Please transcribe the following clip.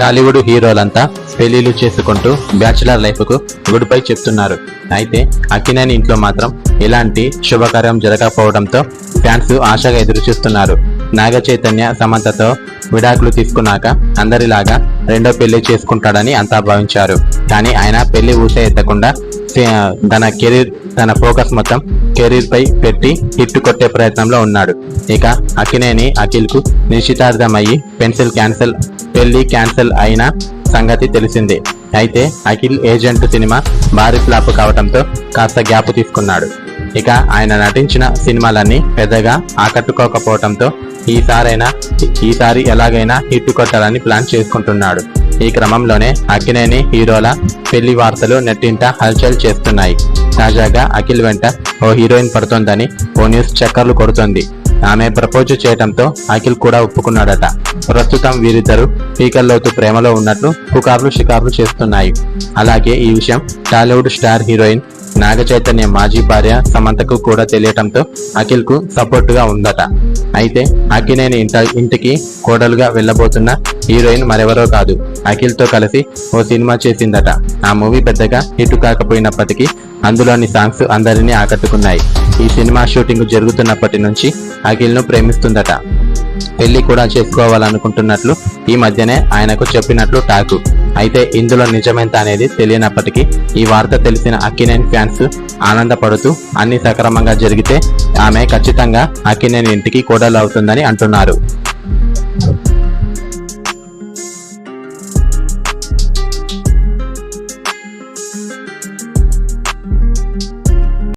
టాలీవుడ్ హీరోలంతా పెళ్ళిళ్ళు చేసుకుంటూ bachelor లైఫ్కు good bye చెప్తున్నారు. అయితే అక్కినేని ఇంట్లో మాత్రం ఇలాంటి శుభకార్యం జరగకపోవడంతో ఫ్యాన్స్ ఆశగా ఎదురు చూస్తున్నారు నాగ చైతన్య సమంతతో విడాకులు తీసుకున్నాక అందరిలాగా రెండో పెళ్ళి చేసుకుంటాడని అంతా భావించారు. కానీ ఆయన పెళ్ళి ఊస ఎత్తకుండా తన కెరీర్ తన ఫోకస్ మొత్తం కెరీర్ పై పెట్టి హిట్ కొట్టే ప్రయత్నంలో ఉన్నాడు. ఇక అక్కినేని అఖిల్కు నిశ్చితార్థమయ్యి పెన్సిల్ క్యాన్సిల్ పెళ్ళి క్యాన్సిల్ అయిన సంగతి తెలిసిందే. అయితే అఖిల్ ఏజెంట్ సినిమా భారీ ఫ్లాప్ కావడంతో కాస్త గ్యాప్ తీసుకున్నాడు. ఇక ఆయన నటించిన సినిమాలన్నీ పెద్దగా ఆకట్టుకోకపోవడంతో ఈసారైనా ఈసారి ఎలాగైనా హిట్ కొట్టాలని ప్లాన్ చేసుకుంటున్నాడు. ఈ క్రమంలోనే అక్కినేని హీరోల పెళ్ళి వార్తలు నెట్టింట హల్చల్ చేస్తున్నాయి. తాజాగా అఖిల్ వెంట ఓ హీరోయిన్ పడుతోందని ఓ న్యూస్ చక్కర్లు కొడుతోంది. ఆమె ప్రపోజ్ చేయడంతో అఖిల్ కూడా ఒప్పుకున్నాడట. ప్రస్తుతం వీరిద్దరూ పీకల్లోతు ప్రేమలో ఉన్నట్లు పుకార్లు షికార్లు చేస్తున్నాయి. అలాగే ఈ విషయం Tollywood star heroine Naga Chaitanya మాజీ భార్య సమంతకు కూడా తెలియటంతో అఖిల్కు సపోర్ట్గా ఉందట. అయితే అఖినేని ఇంట ఇంటికి కోడలుగా వెళ్ళబోతున్న హీరోయిన్ మరెవరో కాదు అఖిల్తో కలిసి ఓ సినిమా చేసిందట. ఆ మూవీ పెద్దగా హిట్ కాకపోయినప్పటికీ అందులోని సాంగ్స్ అందరినీ ఆకట్టుకున్నాయి. ఈ సినిమా షూటింగ్ జరుగుతున్నప్పటి నుంచి అఖిల్ను ప్రేమిస్తుందట. పెళ్ళి కూడా చేసుకోవాలనుకుంటున్నట్లు ఈ మధ్యనే ఆయనకు చెప్పినట్లు టాకు. అయితే ఇందులో నిజమెంత అనేది తెలియనప్పటికీ ఈ వార్త తెలిసిన అక్కినేని ఫ్యాన్స్ ఆనందపడుతూ అన్ని సక్రమంగా జరిగితే ఆమె ఖచ్చితంగా అక్కినేని ఇంటికి కోడలు అవుతుందని అంటున్నారు.